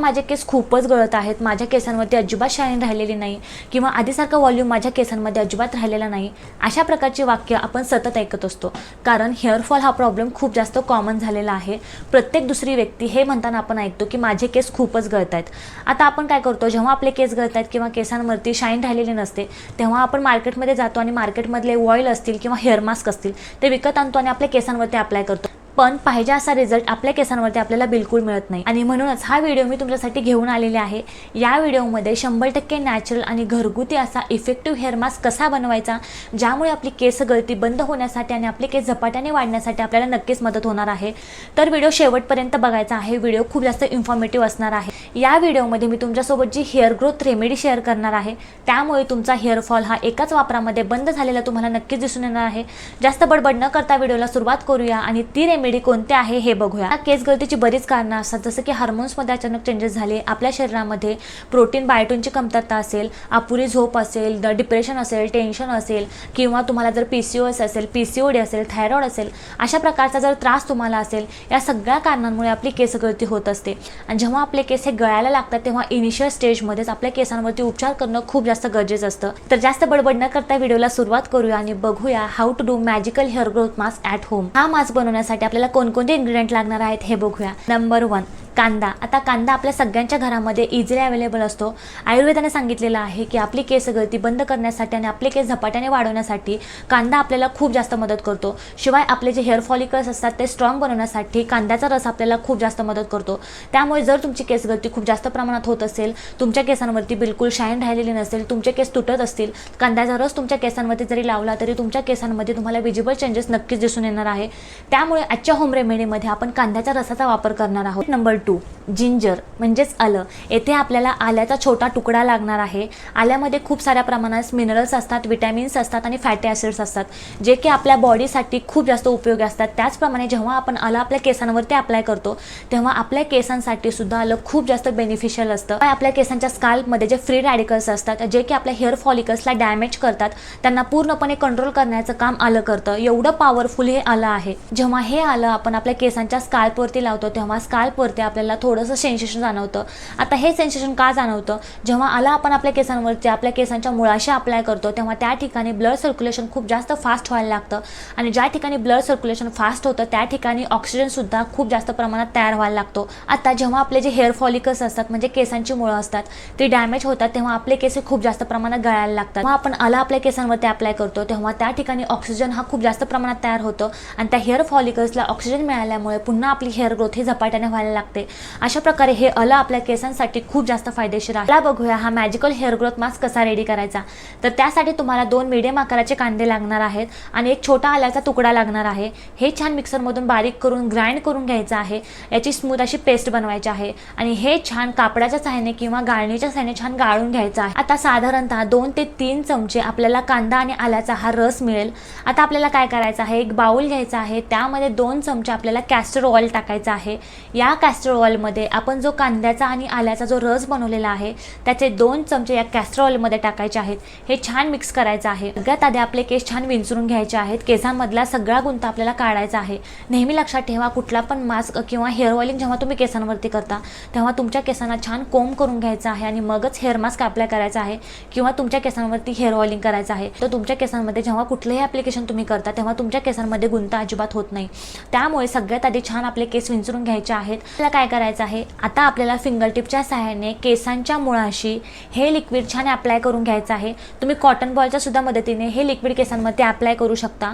माझे केस खूपच गळत आहेत. माझ्या केसांवरती अजिबात शाईन राहिलेली नाही. किंवा आधीसारखा व्हॉल्यूम माझ्या केसांमध्ये अजिबात राहिलेला नाही. अशा प्रकारची वाक्य आपण सतत ऐकत असतो. कारण हेअरफॉल हा प्रॉब्लेम खूप जास्त कॉमन झालेला आहे. प्रत्येक दुसरी व्यक्ती हे म्हणताना आपण ऐकतो की माझे केस खूपच गळत आहेत. आता आपण काय करतो? जेव्हा आपले केस गळत आहेत किंवा केसांवरती शाईन राहिलेली नसते तेव्हा आपण मार्केटमध्ये जातो आणि मार्केटमधले ऑइल असतील किंवा हेअर मास्क असतील ते विकत आणतो आणि आपल्या केसांवरती अप्लाय करतो. पण पाहिजे असा रिझल्ट आपल्या केसांवरती आपल्याला बिलकुल मिळत नाही. आणि म्हणूनच हा व्हिडिओ मी तुमच्यासाठी घेऊन आलेले आहे. या व्हिडिओमध्ये शंभर टक्के नॅचरल आणि घरगुती असा इफेक्टिव्ह हेअर मास्क कसा बनवायचा ज्यामुळे आपली केस गळती बंद होण्यासाठी आणि आपले केस झपाट्याने वाढण्यासाठी आपल्याला नक्कीच मदत होणार आहे. तर व्हिडिओ शेवटपर्यंत बघायचा आहे. व्हिडिओ खूप जास्त इन्फॉर्मेटिव्ह असणार आहे. या व्हिडिओमध्ये मी तुमच्यासोबत जी हेअर ग्रोथ रेमेडी शेअर करणार आहे त्यामुळे तुमचा हेअरफॉल हा एकाच वापरामध्ये बंद झालेला तुम्हाला नक्कीच दिसून येणार आहे. जास्त बडबड न करता व्हिडिओला सुरुवात करूया आणि ती रेमेडी कोणते आहे हे बघूया. केस गळतीची बरीच कारणं असतात जसं की हार्मोन्समध्ये अचानक चेंजेस झाले आपल्या शरीरामध्ये प्रोटीन बायोटीनची कमतरता असेल अपुरी झोप असेल द डिप्रेशन असेल टेन्शन असेल किंवा तुम्हाला जर पी सी ओ एस असेल पी सी ओ डी असेल थायरॉइड असेल अशा प्रकारचा जर त्रास तुम्हाला असेल या सगळ्या कारणांमुळे आपली केस गळती होत असते. आणि जेव्हा आपले केस हे गळायला लागतात तेव्हा इनिशियल स्टेजमध्येच आपल्या केसांवरती उपचार करणं खूप जास्त गरजेचं असतं. तर जास्त बडबड न करता व्हिडिओला सुरुवात करूया आणि बघूया how to do magical hair growth mask at home हा मास्क बनवण्यासाठी आपल्याला कोणकोणते इन्ग्रेडियंट लागणार आहेत हे बघूया. नंबर वन कांदा. आता कांदा आपल्या सगळ्यांच्या घरामध्ये इझिली अवेलेबल असतो. आयुर्वेदाने सांगितलेलं आहे की आपली केस गळती बंद करण्यासाठी आणि आपले केस झपाट्याने वाढवण्यासाठी कांदा आपल्याला खूप जास्त मदत करतो. शिवाय आपले जे हेअर फॉलिकल्स असतात ते स्ट्रॉंग बनवण्यासाठी कांद्याचा रस आपल्याला खूप जास्त मदत करतो. त्यामुळे जर तुमची केस गळती खूप जास्त प्रमाणात होत असेल तुमच्या केसांवरती बिलकुल शाईन राहिलेली नसेल तुमचे केस तुटत असतील कांद्याचा रस तुमच्या केसांवरती जरी लावला तरी तुमच्या केसांमध्ये तुम्हाला विजिबल चेंजेस नक्कीच दिसून येणार आहे. त्यामुळे आजच्या होम रेमेडीमध्ये आपण कांद्याच्या रसाचा वापर करणार आहोत. नंबर टू जिंजर म्हणजेच आलं. येथे आपल्याला आल्याचा छोटा तुकडा लागणार आहे. आल्यामध्ये खूप साऱ्या प्रमाणात मिनरल्स असतात विटॅमिन्स असतात आणि फॅटी ॲसिड्स असतात जे की आपल्या बॉडीसाठी खूप जास्त उपयोगी असतात. त्याचप्रमाणे जेव्हा आपण आलं आपल्या केसांवरती अप्लाय करतो तेव्हा आपल्या केसांसाठी सुद्धा आलं खूप जास्त बेनिफिशियल असतं. आपल्या केसांच्या स्काल्पमध्ये जे फ्री रॅडिकल्स असतात जे की आपल्या हेअर फॉलिकल्सला डॅमेज करतात त्यांना पूर्णपणे कंट्रोल करण्याचं काम आलं करतं. एवढं पॉवरफुल हे आलं आहे. जेव्हा हे आलं आपण आपल्या केसांच्या स्काल्पवरती लावतो तेव्हा स्काल्पवरती आपल्याला थोडंसं सेन्सेशन जाणवतं. आता हे सेन्सेशन का जाणवतं? जेव्हा आला आपण आपल्या केसांवरती आपल्या केसांच्या मुळाशी अप्लाय करतो तेव्हा त्या ठिकाणी ब्लड सर्क्युलेशन खूप जास्त फास्ट व्हायला लागतं. आणि ज्या ठिकाणी ब्लड सर्क्युलेशन फास्ट होतं त्या ठिकाणी ऑक्सिजनसुद्धा खूप जास्त प्रमाणात तयार व्हायला लागतो. आता जेव्हा आपले जे हेअर फॉलिकल्स असतात म्हणजे केसांची मुळं असतात ती डॅमेज होतात तेव्हा आपले केस हे खूप जास्त प्रमाणात गळायला लागतात. जेव्हा आपण आला आपल्या केसांवरती अप्लाय करतो तेव्हा त्या ठिकाणी ऑक्सिजन हा खूप जास्त प्रमाणात तयार होतो. आणि त्या हेअर फॉलिकल्सला ऑक्सिजन मिळाल्यामुळे पुन्हा आपली हेअर ग्रोथ ही झपाट्याने व्हायला लागते. अशा प्रकारे हे अलं आपल्या केसांसाठी खूप जास्त फायदेशीर आहे. आता बघूया हा मॅजिकल हेअर ग्रोथ मास्क कसा रेडी करायचा. तर त्यासाठी तुम्हाला दोन मिडियम आकाराचे कांदे लागणार आहेत आणि एक छोटा आल्याचा तुकडा लागणार आहे. हे छान मिक्सरमधून बारीक करून ग्राइंड करून घ्यायचं आहे. याची स्मूथ अशी पेस्ट बनवायची आहे आणि हे छान कापडाच्या सहाय्याने किंवा गाळणीच्या सहाय्याने छान गाळून घ्यायचं आहे. आता साधारणतः दोन ते तीन चमचे आपल्याला कांदा आणि आल्याचा हा रस मिळेल. आता आपल्याला काय करायचं आहे? एक बाउल घ्यायचा आहे. त्यामध्ये दोन चमचे आपल्याला कॅस्टर ऑइल टाकायचं आहे. या कॅस्टर ऑइलमध्ये आपण जो कांद्याचा आणि आल्याचा जो रस बनवलेला आहे त्याचे दोन चमचे या कॅस्टर ऑइलमध्ये टाकायचे आहेत. हे छान मिक्स करायचं आहे. सगळ्यात आधी आपले केस छान विंचरून घ्यायचे आहेत. केसांमधला सगळा गुंता आपल्याला काढायचा आहे. नेहमी लक्षात ठेवा कुठला पण मास्क किंवा हेअर ऑइलिंग जेव्हा तुम्ही केसांवरती करता तेव्हा तुमच्या केसांना छान कोंब करून घ्यायचं आहे आणि मगच हेअर मास्क अप्लाय करायचा आहे किंवा तुमच्या केसांवरती हेअर ऑइलिंग करायचं आहे. तर तुमच्या केसांमध्ये जेव्हा कुठलंही ॲप्लिकेशन तुम्ही करता तेव्हा तुमच्या केसांमध्ये गुंता अजिबात होत नाही. त्यामुळे सगळ्यात आधी छान आपले केस विंचरून घ्यायचे आहेत. आपल्याला काय करायचं आहे? आता आपल्याला फिंगर टिपच्या सहाय्याने केसांच्या मुळाशी हे लिक्विड छान अप्लाय करून घ्यायचं आहे. तुम्ही कॉटन बॉलच्या सुद्धा मदतीने हे लिक्विड केसांमध्ये अप्लाय करू शकता.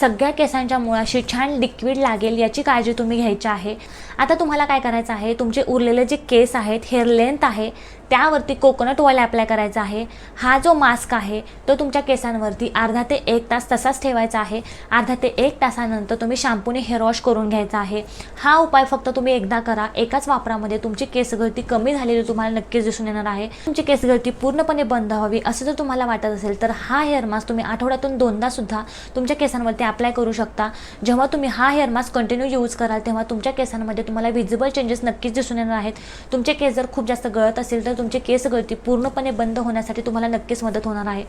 सगळ्या केसांच्या मुळाशी छान लिक्विड लागेल याची काळजी तुम्ही घ्यायची आहे. आता तुम्हाला काय करायचं आहे? तुमचे उरलेले जे केस आहेत हेअर लेंथ आहे त्यावरती कोकोनट ऑइल अप्लाय करायचा आहे. हा जो मास्क आहे तो तुमच्या केसांवरती अर्धा ते एक तास तसाच ठेवायचा आहे. अर्धा ते एक तासानंतर तुम्ही शॅम्पूने हेअर वॉश करून घ्यायचा आहे. हा उपाय फक्त तुम्ही एकदा करा. एकाच वापरामध्ये तुमची केसगळती कमी झालेली तुम्हाला नक्कीच दिसून येणार आहे. तुमची केसगळती पूर्णपणे बंद व्हावी असं जर तुम्हाला वाटत असेल तर हा हेअर मास्क तुम्ही आठवड्यातून दोनदा सुद्धा तुमच्या केसांवरती अप्लाय करू शकता. जेव्हा तुम्ही हा हेअर मास्क कंटिन्यू यूज कराल तेव्हा तुमच्या केसांमध्ये तुम्हाला विजिबल चेंजेस नक्कीच दिसून येणार आहेत. तुमचे केस जर खूप जास्त गळत असेल तर केल्यामुळे तुमची केस गळती पूर्णपणे बंद होण्यासाठी तुम्हाला नक्कीच मदत होणार आहे.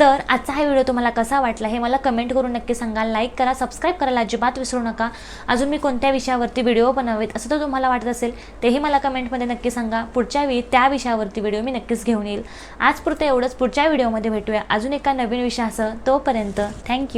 तर आजचा हा व्हिडिओ तुम्हाला कसा वाटला हे मला कमेंट करून नक्की सांगा लाईक करा सबस्क्राईब करायला अजिबात विसरू नका. अजून मी कोणत्या विषयावरती व्हिडिओ बनवेत असं तर तुम्हाला वाटत असेल तेही मला कमेंटमध्ये नक्की सांगा. पुढच्या वेळी त्या विषयावरती व्हिडिओ मी नक्कीच घेऊन येईल. आजपुरतं एवढंच पुढच्या व्हिडिओमध्ये भेटूया. अजून एका नवीन विषयासह तोपर्यंत थँक्यू.